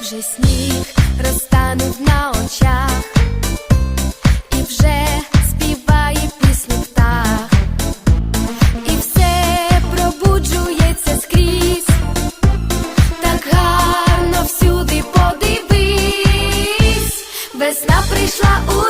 Вже сніг розтає. Весна прийшла у